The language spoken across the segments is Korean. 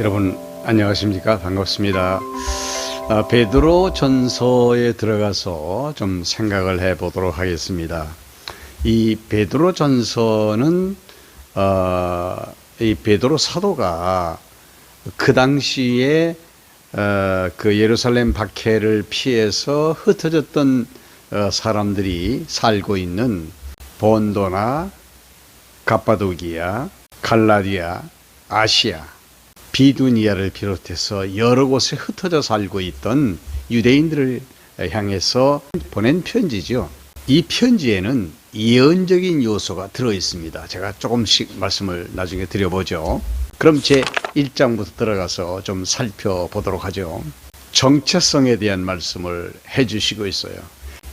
여러분 안녕하십니까 반갑습니다. 아, 베드로 전서에 들어가서 좀 생각을 해보도록 하겠습니다. 이 베드로 전서는 어, 이 베드로 사도가 그 당시에 어, 그 예루살렘 박해를 피해서 흩어졌던 어, 사람들이 살고 있는 본도나 갑바도기아, 갈라디아, 아시아, 비두니아를 비롯해서 여러 곳에 흩어져 살고 있던 유대인들을 향해서 보낸 편지죠. 이 편지에는 예언적인 요소가 들어 있습니다. 제가 조금씩 말씀을 나중에 드려보죠. 그럼 제 1장부터 들어가서 좀 살펴보도록 하죠. 정체성에 대한 말씀을 해주시고 있어요.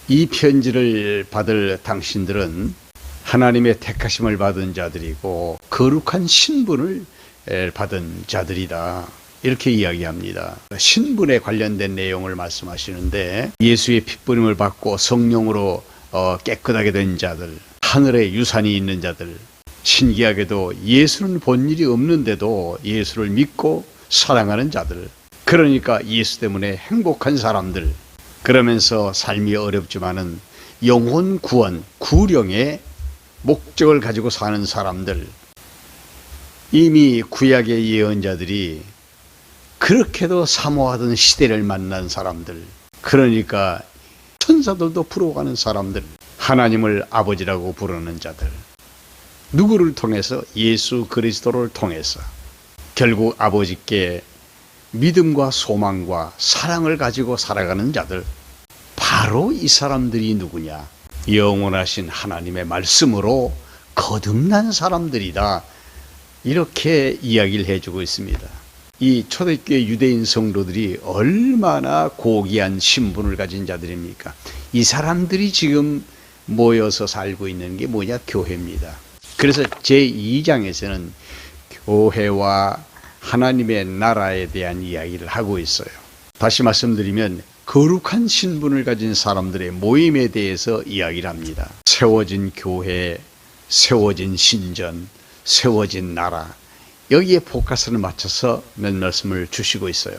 이 편지를 받을 당신들은 하나님의 택하심을 받은 자들이고 거룩한 신분을 받은 자들이다. 이렇게 이야기합니다. 신분에 관련된 내용을 말씀하시는데 예수의 핏부림을 받고 성령으로 어, 깨끗하게 된 자들, 하늘에 유산이 있는 자들, 신기하게도 예수는 본 일이 없는데도 예수를 믿고 사랑하는 자들, 그러니까 예수 때문에 행복한 사람들, 그러면서 삶이 어렵지만은 영혼 구원, 구령의 목적을 가지고 사는 사람들, 이미 구약의 예언자들이 그렇게도 사모하던 시대를 만난 사람들, 그러니까 천사들도 부러워하는 사람들, 하나님을 아버지라고 부르는 자들, 누구를 통해서 예수 그리스도를 통해서 결국 아버지께 믿음과 소망과 사랑을 가지고 살아가는 자들, 바로 이 사람들이 누구냐? 영원하신 하나님의 말씀으로 거듭난 사람들이다. 이렇게 이야기를 해주고 있습니다. 이 초대교회 유대인 성도들이 얼마나 고귀한 신분을 가진 자들입니까? 이 사람들이 지금 모여서 살고 있는 게 뭐냐? 교회입니다. 그래서 제2장에서는 교회와 하나님의 나라에 대한 이야기를 하고 있어요. 다시 말씀드리면 거룩한 신분을 가진 사람들의 모임에 대해서 이야기를 합니다. 세워진 교회, 세워진 신전, 세워진 나라 여기에 포커스를 맞춰서 몇 말씀을 주시고 있어요.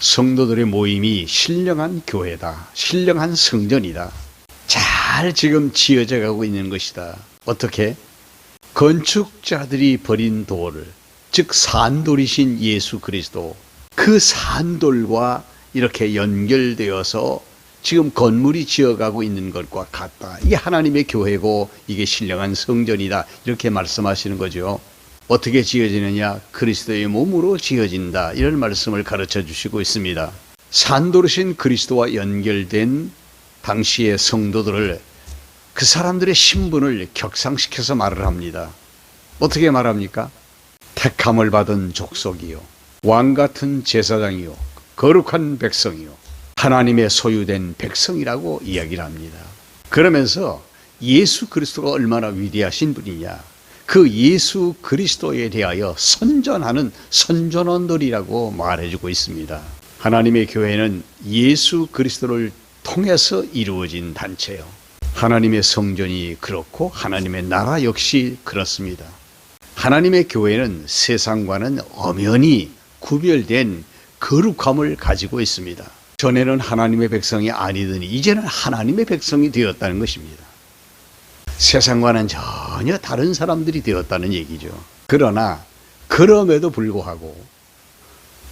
성도들의 모임이 신령한 교회다. 신령한 성전이다. 잘 지금 지어져 가고 있는 것이다. 어떻게? 건축자들이 버린 돌을 즉 산돌이신 예수 그리스도 그 산돌과 이렇게 연결되어서 지금 건물이 지어가고 있는 것과 같다. 이게 하나님의 교회고 이게 신령한 성전이다. 이렇게 말씀하시는 거죠. 어떻게 지어지느냐? 그리스도의 몸으로 지어진다. 이런 말씀을 가르쳐 주시고 있습니다. 산도르신 그리스도와 연결된 당시의 성도들을 그 사람들의 신분을 격상시켜서 말을 합니다. 어떻게 말합니까? 택함을 받은 족속이요. 왕 같은 제사장이요. 거룩한 백성이요. 하나님의 소유된 백성이라고 이야기를 합니다. 그러면서 예수 그리스도가 얼마나 위대하신 분이냐. 그 예수 그리스도에 대하여 선전하는 선전원들이라고 말해주고 있습니다. 하나님의 교회는 예수 그리스도를 통해서 이루어진 단체요. 하나님의 성전이 그렇고 하나님의 나라 역시 그렇습니다. 하나님의 교회는 세상과는 엄연히 구별된 거룩함을 가지고 있습니다. 전에는 하나님의 백성이 아니더니 이제는 하나님의 백성이 되었다는 것입니다. 세상과는 전혀 다른 사람들이 되었다는 얘기죠. 그러나 그럼에도 불구하고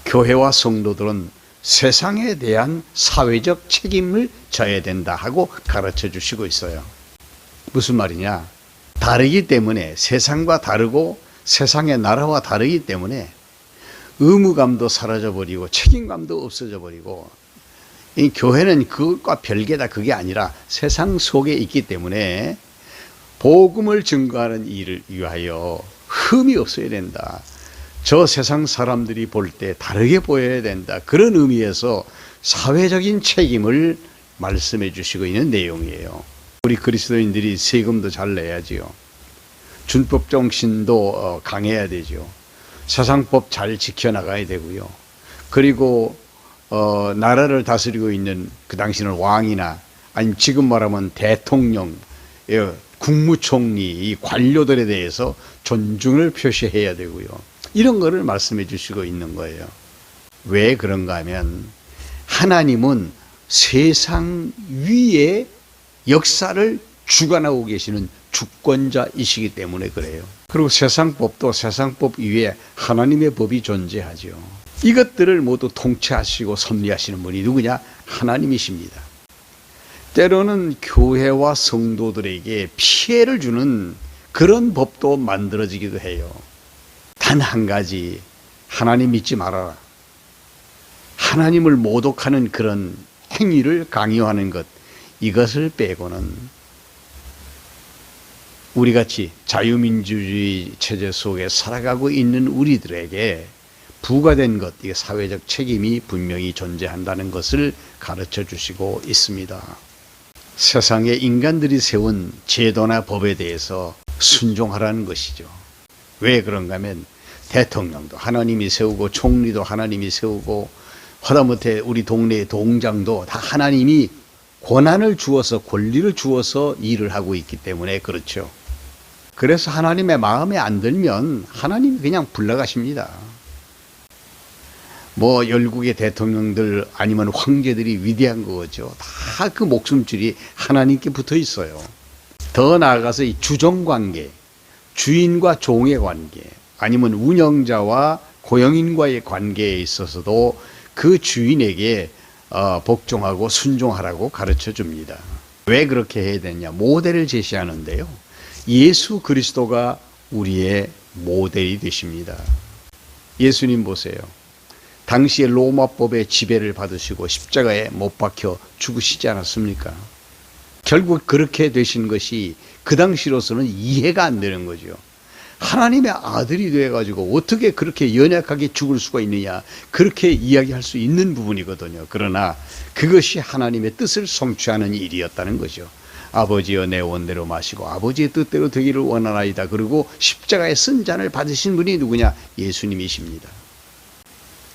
교회와 성도들은 세상에 대한 사회적 책임을 져야 된다 하고 가르쳐 주시고 있어요. 무슨 말이냐? 다르기 때문에 세상과 다르고 세상의 나라와 다르기 때문에 의무감도 사라져 버리고 책임감도 없어져 버리고 이 교회는 그것과 별개다 그게 아니라 세상 속에 있기 때문에 복음을 증거하는 일을 위하여 흠이 없어야 된다. 저 세상 사람들이 볼 때 다르게 보여야 된다. 그런 의미에서 사회적인 책임을 말씀해 주시고 있는 내용이에요. 우리 그리스도인들이 세금도 잘 내야지요. 준법 정신도 어, 강해야 되죠. 세상법 잘 지켜나가야 되고요. 그리고 어, 나라를 다스리고 있는 그 당시는 왕이나 아니면 지금 말하면 대통령, 예, 국무총리 이 관료들에 대해서 존중을 표시해야 되고요. 이런 거를 말씀해 주시고 있는 거예요. 왜 그런가 하면 하나님은 세상 위에 역사를 주관하고 계시는 주권자이시기 때문에 그래요. 그리고 세상법도 세상법 위에 하나님의 법이 존재하죠. 이것들을 모두 통치하시고 섭리하시는 분이 누구냐? 하나님이십니다. 때로는 교회와 성도들에게 피해를 주는 그런 법도 만들어지기도 해요. 단 한 가지, 하나님 믿지 말아라. 하나님을 모독하는 그런 행위를 강요하는 것, 이것을 빼고는 우리 같이 자유민주주의 체제 속에 살아가고 있는 우리들에게 부과된 것, 이게 사회적 책임이 분명히 존재한다는 것을 가르쳐 주시고 있습니다. 세상에 인간들이 세운 제도나 법에 대해서 순종하라는 것이죠. 왜 그런가 하면 대통령도 하나님이 세우고 총리도 하나님이 세우고 하다못해 우리 동네의 동장도 다 하나님이 권한을 주어서 권리를 주어서 일을 하고 있기 때문에 그렇죠. 그래서 하나님의 마음에 안 들면 하나님이 그냥 불러가십니다. 뭐 열국의 대통령들 아니면 황제들이 위대한 거죠. 다 그 목숨줄이 하나님께 붙어 있어요. 더 나아가서 이 주종 관계, 주인과 종의 관계, 아니면 운영자와 고용인과의 관계에 있어서도 그 주인에게 어, 복종하고 순종하라고 가르쳐 줍니다. 왜 그렇게 해야 되냐? 모델을 제시하는데요. 예수 그리스도가 우리의 모델이 되십니다. 예수님 보세요. 당시의 로마법의 지배를 받으시고 십자가에 못 박혀 죽으시지 않았습니까? 결국 그렇게 되신 것이 그 당시로서는 이해가 안 되는 거죠. 하나님의 아들이 돼가지고 어떻게 그렇게 연약하게 죽을 수가 있느냐. 그렇게 이야기할 수 있는 부분이거든요. 그러나 그것이 하나님의 뜻을 성취하는 일이었다는 거죠. 아버지여 내 원대로 마시고 아버지의 뜻대로 되기를 원하나이다. 그리고 십자가의 쓴 잔을 받으신 분이 누구냐? 예수님이십니다.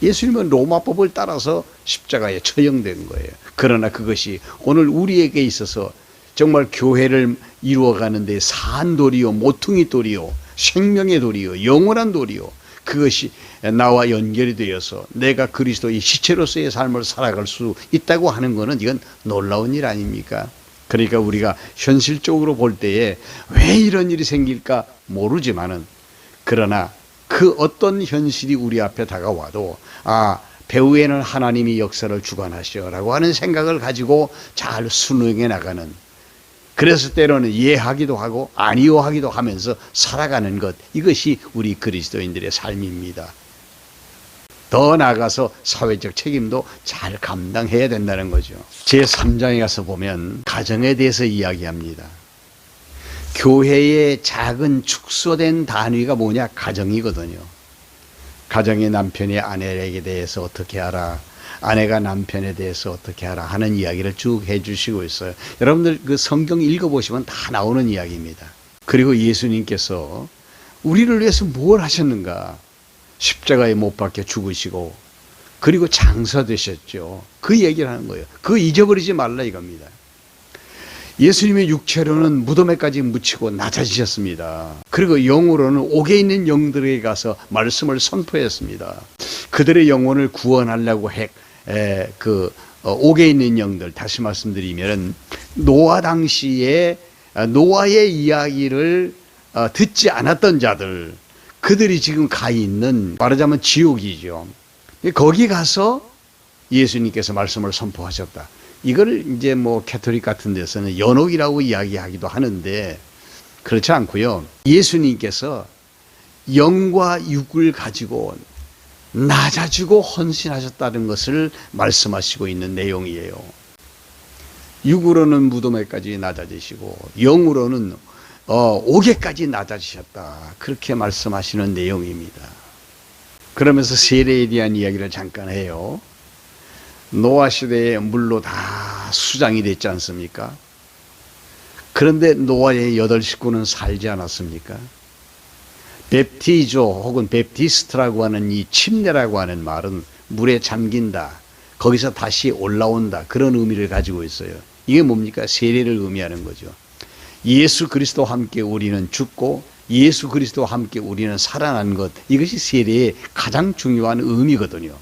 예수님은 로마법을 따라서 십자가에 처형된 거예요. 그러나 그것이 오늘 우리에게 있어서 정말 교회를 이루어가는데 산돌이요, 모퉁이 돌이요, 생명의 돌이요, 영원한 돌이요. 그것이 나와 연결이 되어서 내가 그리스도의 시체로서의 삶을 살아갈 수 있다고 하는 것은 이건 놀라운 일 아닙니까? 그러니까 우리가 현실적으로 볼 때에 왜 이런 일이 생길까 모르지만은 그러나 그 어떤 현실이 우리 앞에 다가와도 아 배후에는 하나님이 역사를 주관하시오라고 하는 생각을 가지고 잘 순응해 나가는 그래서 때로는 이해하기도 하고 아니요 하기도 하면서 살아가는 것 이것이 우리 그리스도인들의 삶입니다. 더 나아가서 사회적 책임도 잘 감당해야 된다는 거죠. 제 3장에 가서 보면 가정에 대해서 이야기합니다. 교회의 작은 축소된 단위가 뭐냐? 가정이거든요. 가정의 남편이 아내에게 대해서 어떻게 하라. 아내가 남편에 대해서 어떻게 하라 하는 이야기를 쭉 해주시고 있어요. 여러분들 그 성경 읽어보시면 다 나오는 이야기입니다. 그리고 예수님께서 우리를 위해서 뭘 하셨는가? 십자가에 못 박혀 죽으시고 그리고 장사 되셨죠. 그 얘기를 하는 거예요. 그 잊어버리지 말라 이겁니다. 예수님의 육체로는 무덤에까지 묻히고 낮아지셨습니다. 그리고 영으로는 옥에 있는 영들에게 가서 말씀을 선포했습니다. 그들의 영혼을 구원하려고 핵, 에, 그, 어, 옥에 있는 영들, 다시 말씀드리면, 노아 당시에, 아, 노아의 이야기를 어, 듣지 않았던 자들, 그들이 지금 가 있는, 말하자면 지옥이죠. 거기 가서 예수님께서 말씀을 선포하셨다. 이걸 이제 뭐 캐토릭 같은 데서는 연옥이라고 이야기하기도 하는데 그렇지 않고요. 예수님께서 영과 육을 가지고 낮아지고 헌신하셨다는 것을 말씀하시고 있는 내용이에요. 육으로는 무덤에까지 낮아지시고 영으로는 어, 옥에까지 낮아지셨다. 그렇게 말씀하시는 내용입니다. 그러면서 세례에 대한 이야기를 잠깐 해요. 노아 시대에 물로 다 수장이 됐지 않습니까? 그런데 노아의 여덟 식구는 살지 않았습니까? 베티조 혹은 베티스트라고 하는 이 침례라고 하는 말은 물에 잠긴다. 거기서 다시 올라온다. 그런 의미를 가지고 있어요. 이게 뭡니까? 세례를 의미하는 거죠. 예수 그리스도와 함께 우리는 죽고 예수 그리스도와 함께 우리는 살아난 것 이것이 세례의 가장 중요한 의미거든요.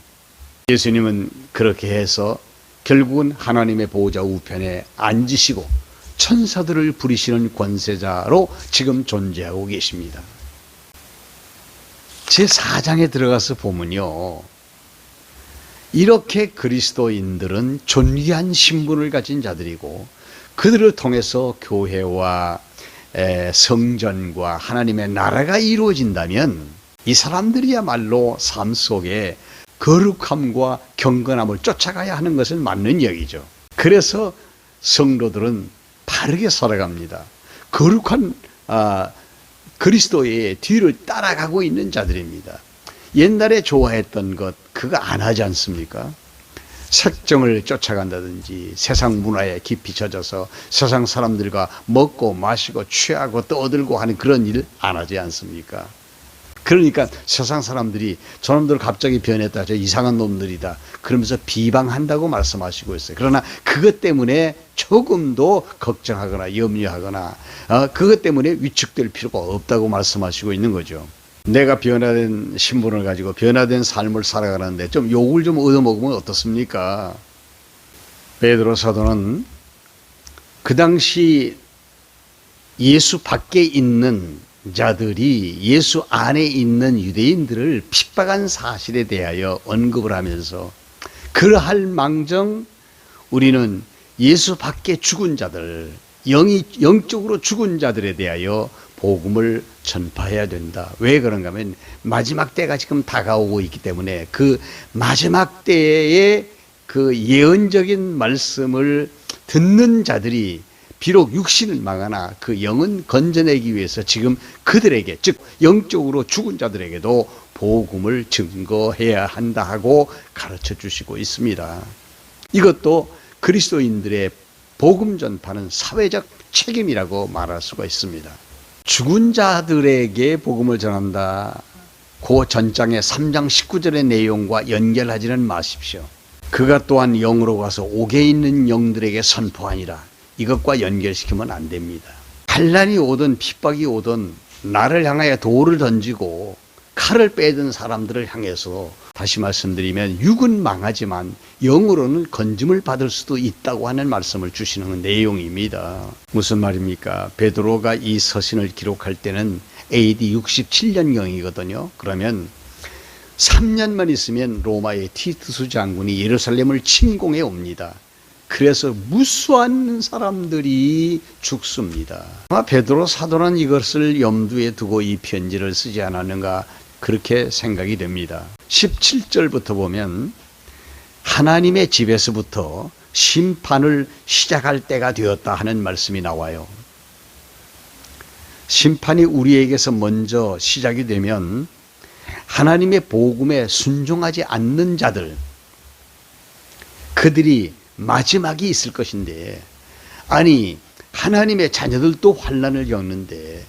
예수님은 그렇게 해서 결국은 하나님의 보호자 우편에 앉으시고 천사들을 부리시는 권세자로 지금 존재하고 계십니다. 제 4장에 들어가서 보면요. 이렇게 그리스도인들은 존귀한 신분을 가진 자들이고 그들을 통해서 교회와 에, 성전과 하나님의 나라가 이루어진다면 이 사람들이야말로 삶 속에 거룩함과 경건함을 쫓아가야 하는 것은 맞는 얘기죠. 그래서 성도들은 바르게 살아갑니다. 거룩한 아, 그리스도의 뒤를 따라가고 있는 자들입니다. 옛날에 좋아했던 것 그거 안 하지 않습니까? 색정을 쫓아간다든지 세상 문화에 깊이 젖어서 세상 사람들과 먹고 마시고 취하고 떠들고 하는 그런 일 안 하지 않습니까? 그러니까 세상 사람들이 저놈들 갑자기 변했다. 저 이상한 놈들이다. 그러면서 비방한다고 말씀하시고 있어요. 그러나 그것 때문에 조금도 걱정하거나 염려하거나 어, 그것 때문에 위축될 필요가 없다고 말씀하시고 있는 거죠. 내가 변화된 신분을 가지고 변화된 삶을 살아가는데 좀 욕을 좀 얻어먹으면 어떻습니까? 베드로 사도는 그 당시 예수 밖에 있는 자들이 예수 안에 있는 유대인들을 핍박한 사실에 대하여 언급을 하면서 그러할 망정 우리는 예수 밖에 죽은 자들 영이 영적으로 죽은 자들에 대하여 복음을 전파해야 된다. 왜 그런가 하면 마지막 때가 지금 다가오고 있기 때문에 그 마지막 때의 그 예언적인 말씀을 듣는 자들이 비록 육신을 망하나 그 영은 건져내기 위해서 지금 그들에게 즉 영적으로 죽은 자들에게도 복음을 증거해야 한다 하고 가르쳐 주시고 있습니다. 이것도 그리스도인들의 복음 전파는 사회적 책임이라고 말할 수가 있습니다. 죽은 자들에게 복음을 전한다. 그 전장의 3장 19절의 내용과 연결하지는 마십시오. 그가 또한 영으로 가서 옥에 있는 영들에게 선포하니라. 이것과 연결시키면 안 됩니다. 환란이 오든 핍박이 오든 나를 향하여 돌을 던지고 칼을 빼든 사람들을 향해서 다시 말씀드리면 육은 망하지만 영으로는 건짐을 받을 수도 있다고 하는 말씀을 주시는 내용입니다. 무슨 말입니까? 베드로가 이 서신을 기록할 때는 AD 67년경이거든요. 그러면 3년만 있으면 로마의 티투스 장군이 예루살렘을 침공해 옵니다. 그래서 무수한 사람들이 죽습니다. 아마 베드로 사도는 이것을 염두에 두고 이 편지를 쓰지 않았는가 그렇게 생각이 됩니다. 17절부터 보면 하나님의 집에서부터 심판을 시작할 때가 되었다 하는 말씀이 나와요. 심판이 우리에게서 먼저 시작이 되면 하나님의 복음에 순종하지 않는 자들, 그들이 마지막이 있을 것인데, 아니, 하나님의 자녀들도 환란을 겪는데,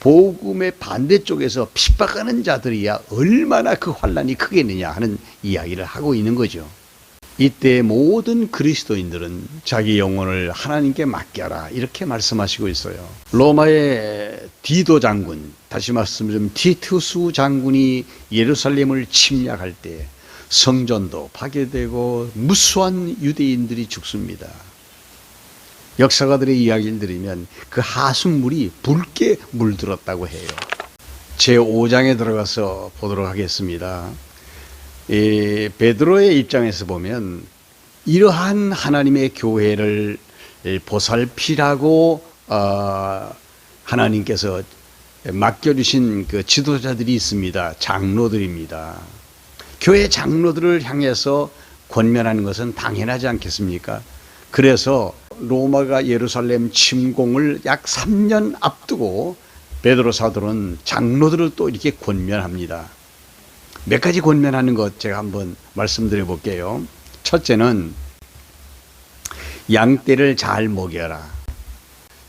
복음의 반대쪽에서 핍박하는 자들이야 얼마나 그 환란이 크겠느냐 하는 이야기를 하고 있는 거죠. 이때 모든 그리스도인들은 자기 영혼을 하나님께 맡겨라 이렇게 말씀하시고 있어요. 로마의 디도 장군, 다시 말씀드리면 티투스 장군이 예루살렘을 침략할 때 성전도 파괴되고 무수한 유대인들이 죽습니다. 역사가들의 이야기를 들으면 그 하수물이 붉게 물들었다고 해요. 제 5장에 들어가서 보도록 하겠습니다. 이 베드로의 입장에서 보면 이러한 하나님의 교회를 보살피라고 어, 하나님께서 맡겨주신 그 지도자들이 있습니다. 장로들입니다. 교회 장로들을 향해서 권면하는 것은 당연하지 않겠습니까? 그래서 로마가 예루살렘 침공을 약 3년 앞두고 베드로 사도는 장로들을 또 이렇게 권면합니다. 몇 가지 권면하는 것 제가 한번 말씀드려 볼게요. 첫째는 양떼를 잘 먹여라.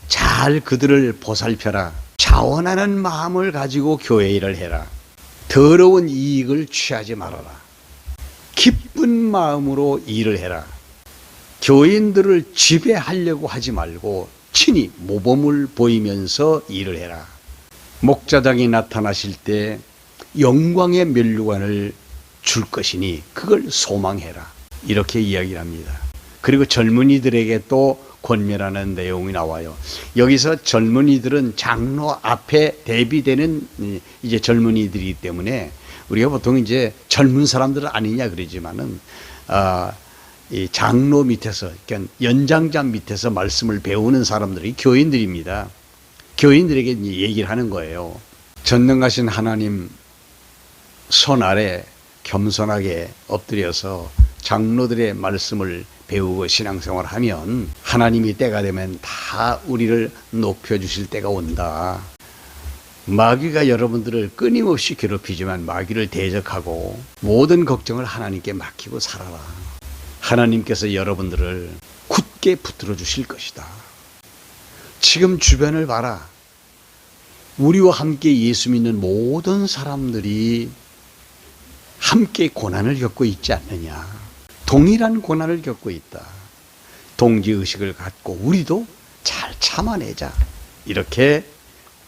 잘 그들을 보살펴라. 자원하는 마음을 가지고 교회 일을 해라. 더러운 이익을 취하지 말아라. 기쁜 마음으로 일을 해라. 교인들을 지배하려고 하지 말고 친히 모범을 보이면서 일을 해라. 목자장이 나타나실 때 영광의 면류관을 줄 것이니 그걸 소망해라. 이렇게 이야기를 합니다. 그리고 젊은이들에게 또 권면하는 내용이 나와요. 여기서 젊은이들은 장로 앞에 대비되는 이- 이제 젊은이들이기 때문에 우리가 보통 이제 젊은 사람들은 아니냐 그러지만은 아, 이 장로 밑에서 그러니까 연장자 밑에서 말씀을 배우는 사람들이 교인들입니다. 교인들에게 얘기를 하는 거예요. 전능하신 하나님 손 아래 겸손하게 엎드려서 장로들의 말씀을 배우고 신앙생활 하면 하나님이 때가 되면 다 우리를 높여주실 때가 온다. 마귀가 여러분들을 끊임없이 괴롭히지만 마귀를 대적하고 모든 걱정을 하나님께 맡기고 살아라. 하나님께서 여러분들을 굳게 붙들어 주실 것이다. 지금 주변을 봐라. 우리와 함께 예수 믿는 모든 사람들이 함께 고난을 겪고 있지 않느냐. 동일한 고난을 겪고 있다. 동지의식을 갖고 우리도 잘 참아내자. 이렇게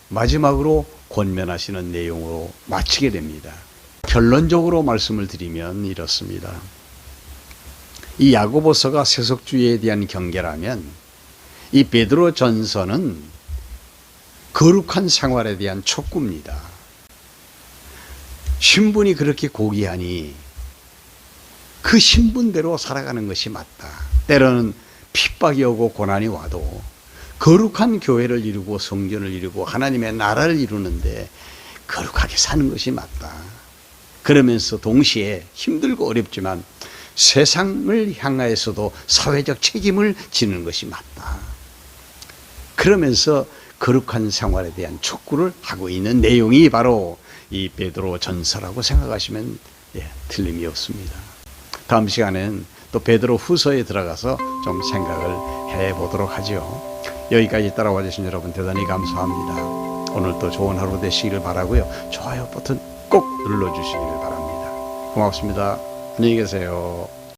마지막으로 권면하시는 내용으로 마치게 됩니다. 결론적으로 말씀을 드리면 이렇습니다. 이 야고보서가 세속주의에 대한 경계라면 이 베드로 전서는 거룩한 생활에 대한 촉구입니다. 신분이 그렇게 고귀하니 그 신분대로 살아가는 것이 맞다. 때로는 핍박이 오고 고난이 와도 거룩한 교회를 이루고 성전을 이루고 하나님의 나라를 이루는데 거룩하게 사는 것이 맞다. 그러면서 동시에 힘들고 어렵지만 세상을 향하여서도 사회적 책임을 지는 것이 맞다. 그러면서 거룩한 생활에 대한 촉구를 하고 있는 내용이 바로 이 베드로 전서라고 생각하시면 예, 틀림이 없습니다. 다음 시간엔 또 베드로 후서에 들어가서 좀 생각을 해 보도록 하죠. 여기까지 따라와 주신 여러분 대단히 감사합니다. 오늘도 좋은 하루 되시기를 바라고요. 좋아요 버튼 꼭 눌러 주시기를 바랍니다. 고맙습니다. 안녕히 계세요.